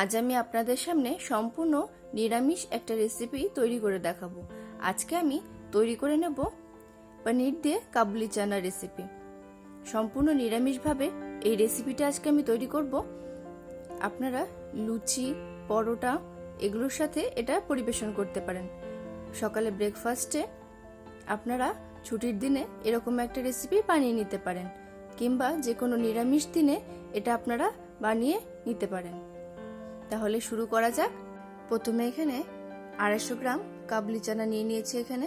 আজ আমি আপনাদের সামনে সম্পূর্ণ নিরামিষ একটা রেসিপি তৈরি করে দেখাবো। আজকে আমি তৈরি করে নেব পনির দিয়ে কাবুলি চানা রেসিপি সম্পূর্ণ নিরামিষভাবে এই রেসিপিটা আজকে আমি তৈরি করব। আপনারা লুচি, পরোটা এগুলোর সাথে এটা পরিবেশন করতে পারেন। সকালে ব্রেকফাস্টে আপনারা ছুটির দিনে এরকম একটা রেসিপি বানিয়ে নিতে পারেন, কিংবা যে কোনো নিরামিষ দিনে এটা আপনারা বানিয়ে নিতে পারেন। তাহলে শুরু করা যাক। প্রথমে এখানে আড়াইশো গ্রাম কাবলি চানা নিয়ে নিয়েছি এখানে।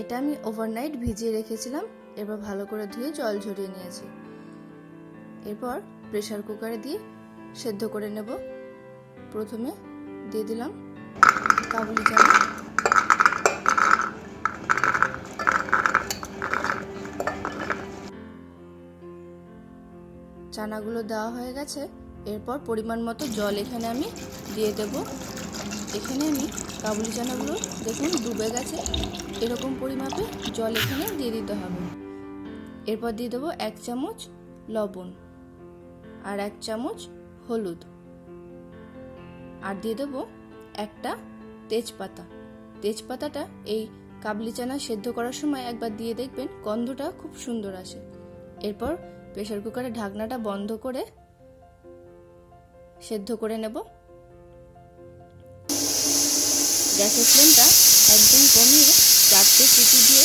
এটা আমি ওভারনাইট ভিজিয়ে রেখেছিলাম এরপর ভালো করে ধুয়ে জল ঝরিয়ে নিয়েছি। এরপর প্রেসার কুকারে দিয়ে সেদ্ধ করে নেব। প্রথমে দিয়ে দিলাম কাবুলি চানা চানাগুলো দেওয়া হয়ে গেছে। এরপর পরিমাণ মতো জল এখানে আমি দিয়ে দেব। এখানে আমি কাবুলি চানাগুলো দেখুন ডুবে গেছে। এরকম পরিমাপে জল এখানে দিয়ে দিতে হবে। এরপর দিয়ে দেবো এক চামচ লবণ আর এক চামচ হলুদ। আর দিয়ে দেবো একটা তেজপাতা। তেজপাতাটা এই কাবলি চানা সেদ্ধ করার সময় একবার দিয়ে দেখবেন গন্ধটা খুব সুন্দর আসে। এরপর প্রেসার কুকারে ঢাকনাটা বন্ধ করে সেদ্ধ করে নেব। গ্যাসের ফ্লেমটা একদম কমিয়ে চারটে সিটি দিয়ে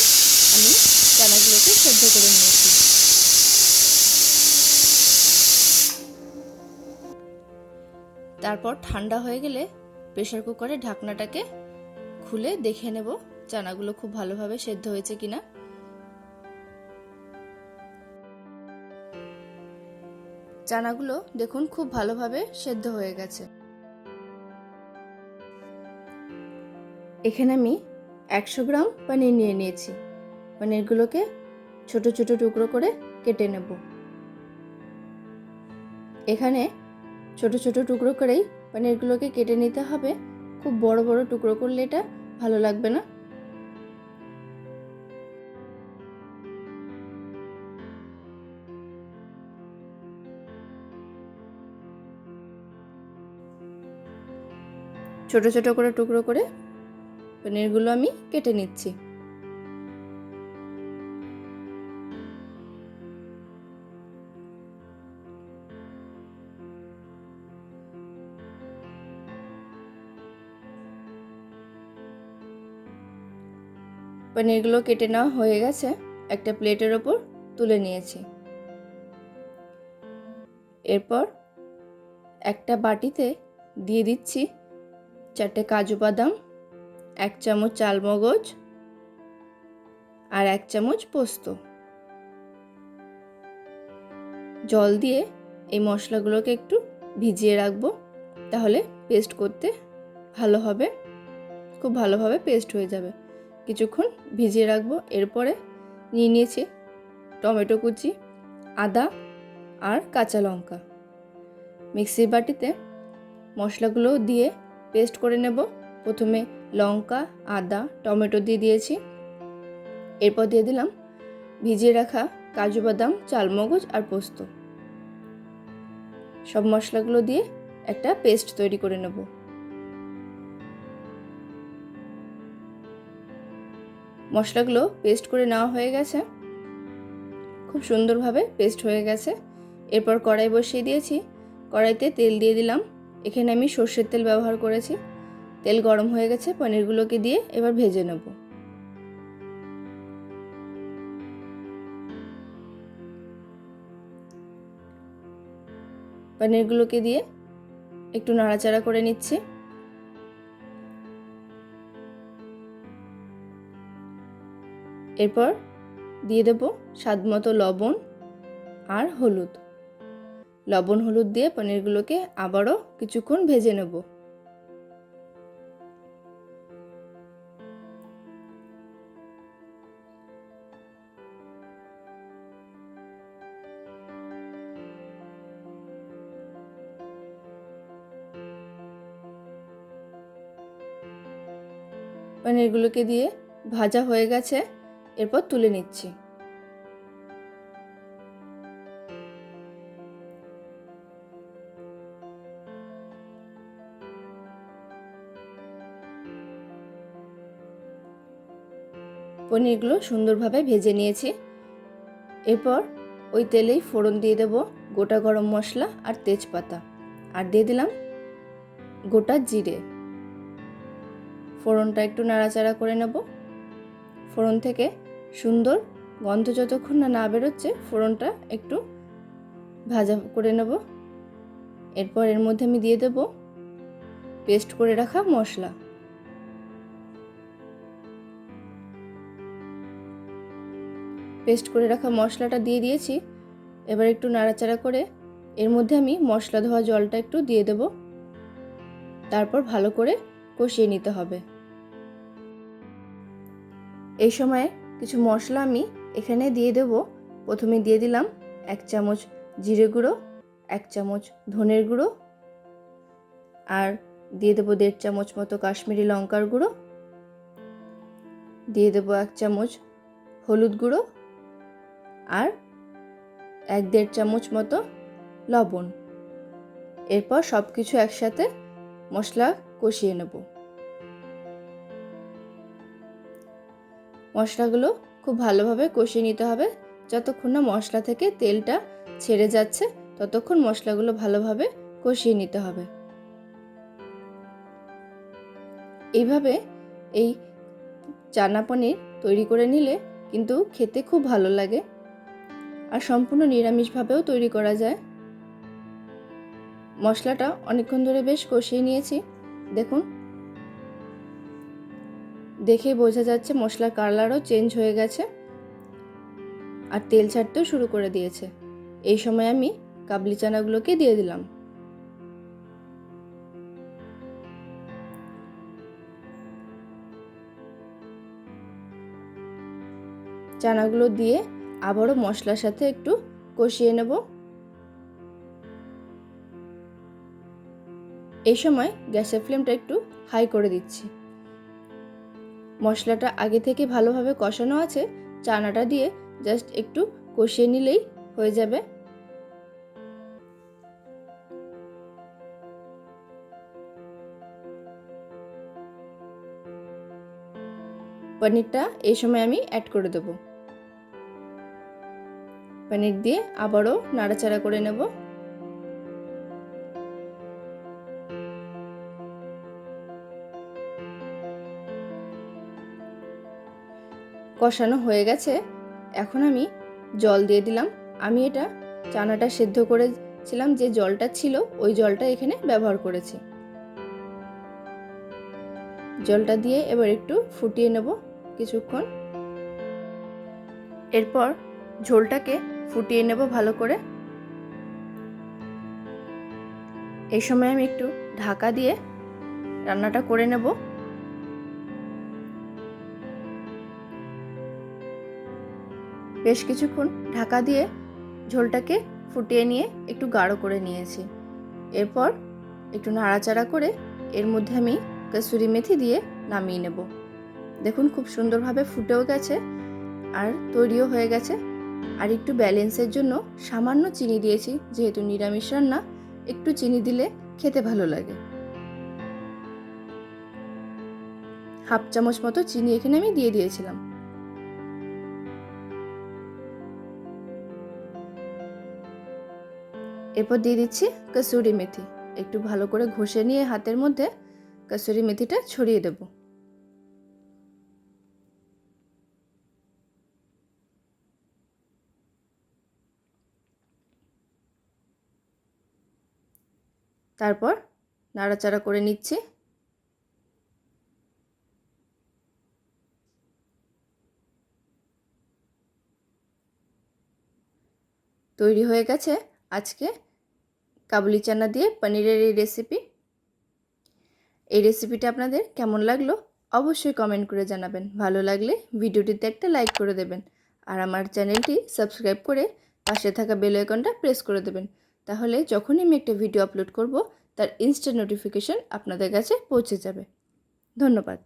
আমি চানাগুলোকে সেদ্ধ করে নিয়েছি। তারপর ঠান্ডা হয়ে গেলে প্রেশার কুকারে ঢাকনাটাকে খুলে দেখে নেব চানাগুলো খুব ভালোভাবে সেদ্ধ হয়েছে কিনা। চানাগুলো দেখুন খুব ভালোভাবে সেদ্ধ হয়ে গেছে। এখানে আমি একশো গ্রাম পানির নিয়ে নিয়েছি। পানিরগুলোকে ছোট ছোট টুকরো করে কেটে নেব। এখানে ছোট ছোট টুকরো করেই পানিরগুলোকে কেটে নিতে হবে। খুব বড় বড় টুকরো করলে এটা ভালো লাগবে না। ছোট ছোট করে টুকরো করে পনিরগুলো আমি কেটে নিচ্ছি। পনিরগুলো কেটে নেওয়া হয়ে গেছে, একটা প্লেটের ওপর তুলে নিয়েছি। এরপর একটা বাটিতে দিয়ে দিচ্ছি চারটে কাজু বাদাম, এক চামচ চালমগজ আর এক চামচ পোস্ত। জল দিয়ে এই মশলাগুলোকে একটু ভিজিয়ে রাখব, তাহলে পেস্ট করতে ভালো হবে, খুব ভালোভাবে পেস্ট হয়ে যাবে। কিছুক্ষণ ভিজিয়ে রাখব, এরপরে নিয়ে নিয়েছি টমেটো কুচি, আদা আর কাঁচা লঙ্কা। মিক্সির বাটিতে মশলাগুলো দিয়ে পেস্ট করে নেব। প্রথমে লঙ্কা, আদা, টমেটো দিয়ে দিয়েছি। এরপর দিয়ে দিলাম ভিজিয়ে রাখা কাজু বাদাম, চালমগজ আর পোস্ত। সব মশলাগুলো দিয়ে একটা পেস্ট তৈরি করে নেব। মশলাগুলো পেস্ট করে নেওয়া হয়ে গেছে। খুব সুন্দরভাবে পেস্ট হয়ে গেছে। এরপর কড়াই বসিয়ে দিয়েছি। কড়াইতে তেল দিয়ে দিলাম। এখানে আমি সর্ষের তেল ব্যবহার করেছি। তেল গরম হয়ে গেছে, পনিরগুলোকে দিয়ে এবার ভেজে নেব। পনিরগুলোকে দিয়ে একটু নাড়াচাড়া করে নিচ্ছি। এরপর দিয়ে দেব স্বাদ মতো লবণ আর হলুদ। লবণ, হলুদ দিয়ে পনিরগুলোকে আবারও কিছুক্ষণ ভেজে নেব। পনিরগুলোকে দিয়ে ভাজা হয়ে গেছে, এরপর তুলে নিচ্ছি। পনিরগুলো সুন্দরভাবে ভেজে নিয়েছি। এরপর ওই তেলেই ফোড়ন দিয়ে দেব গোটা গরম মশলা আর তেজপাতা। আর দিয়ে দিলাম গোটা জিরে। ফোড়নটা একটু নাড়াচাড়া করে নেব। ফোড়ন থেকে সুন্দর গন্ধ যতক্ষণ না না বেরোচ্ছে ফোড়নটা একটু ভাজা করে নেব। এরপর এর মধ্যে আমি দিয়ে দেব পেস্ট করে রাখা মশলা। পেস্ট করে রাখা মশলাটা দিয়ে দিয়েছি। এবার একটু নাড়াচাড়া করে এর মধ্যে আমি মশলা ধোয়া জলটা একটু দিয়ে দেব। তারপর ভালো করে কষিয়ে নিতে হবে। এই সময় কিছু মশলা আমি এখানে দিয়ে দেব। প্রথমে দিয়ে দিলাম এক চামচ জিরে গুঁড়ো, এক চামচ ধনের গুঁড়ো আর দিয়ে দেবো দেড় চামচ মতো কাশ্মীরি লঙ্কার গুঁড়ো। দিয়ে দেবো এক চামচ হলুদ গুঁড়ো আর এক দেড় চামচ মতো লবণ। এরপর সব কিছু একসাথে মশলা কষিয়ে নেব। মশলাগুলো খুব ভালোভাবে কষিয়ে নিতে হবে। যতক্ষণ না মশলা থেকে তেলটা ছেড়ে যাচ্ছে, ততক্ষণ মশলাগুলো ভালোভাবে কষিয়ে নিতে হবে। এইভাবে এই চানা পনির তৈরি করে নিলে কিন্তু খেতে খুব ভালো লাগে। আর সম্পূর্ণ নিরামিষভাবেও তৈরি করা যায়। মশলাটা অনেকক্ষণ ধরে বেশ কষিয়ে নিয়েছি। দেখুন। দেখে বোঝা যাচ্ছে মশলার কালারও চেঞ্জ হয়ে গেছে। আর তেল ছাড়তেও শুরু করে দিয়েছে। এই সময় আমি কাবলি চানাগুলোকে দিয়ে দিলাম। চানাগুলো দিয়ে আবারও মশলার সাথে একটু কষিয়ে নেব। এই সময় গ্যাসের ফ্লেমটা একটু হাই করে দিচ্ছি। মশলাটা আগে থেকে ভালোভাবে কষানো আছে, চানাটা দিয়ে জাস্ট একটু কষিয়ে নিলেই হয়ে যাবে। পনিরটা এই সময় আমি অ্যাড করে দেবো। পনির দিয়ে আবারও নাড়াচাড়া করে নেব। কষানো হয়ে গেছে। এখন আমি জল দিয়ে দিলাম। আমি এটা চানাটা সেদ্ধ করেছিলাম যে জলটা ছিল, ওই জলটা এখানে ব্যবহার করেছি। জলটা দিয়ে এবার একটু ফুটিয়ে নেব কিছুক্ষণ। এরপর ঝোলটাকে ফুটিয়ে নেব ভালো করে। এই সময় আমি একটু ঢাকা দিয়ে রান্নাটা করে নেব। বেশ কিছুক্ষণ ঢাকা দিয়ে ঝোলটাকে ফুটিয়ে নিয়ে একটু গাঢ় করে নিয়েছি। এরপর একটু নাড়াচাড়া করে এর মধ্যে আমি কসুরি মেথি দিয়ে নামিয়ে নেব। দেখুন খুব সুন্দরভাবে ফুটেও গেছে আর তৈরিও হয়ে গেছে। আর একটু ব্যালেন্সের জন্য সামান্য চিনি দিয়েছি, যেহেতু নিরামিষ রান্না, একটু চিনি দিলে খেতে ভালো লাগে। হাফ চামচ মতো চিনি এখানে আমি দিয়ে দিয়েছিলাম। এরপর দিয়ে দিচ্ছি কসুরি মেথি। একটু ভালো করে ঘষে নিয়ে হাতের মধ্যে কসুরি মেথিটা ছড়িয়ে দেবো। তারপর নাড়াচাড়া করে নিচ্ছি। তৈরি হয়ে গেছে আজকে কাবুলি চানা দিয়ে পনিরের এই রেসিপি এই রেসিপিটা আপনাদের কেমন লাগল অবশ্যই কমেন্ট করে জানাবেন। ভালো লাগলে ভিডিওটিতে একটা লাইক করে দেবেন। আর আমার চ্যানেলটি সাবস্ক্রাইব করে পাশে থাকা বেল আইকনটা প্রেস করে দেবেন। তাহলে যখনই আমি একটা ভিডিও আপলোড করব, তার ইনস্ট্যান্ট নোটিফিকেশান আপনাদের কাছে পৌঁছে যাবে। ধন্যবাদ।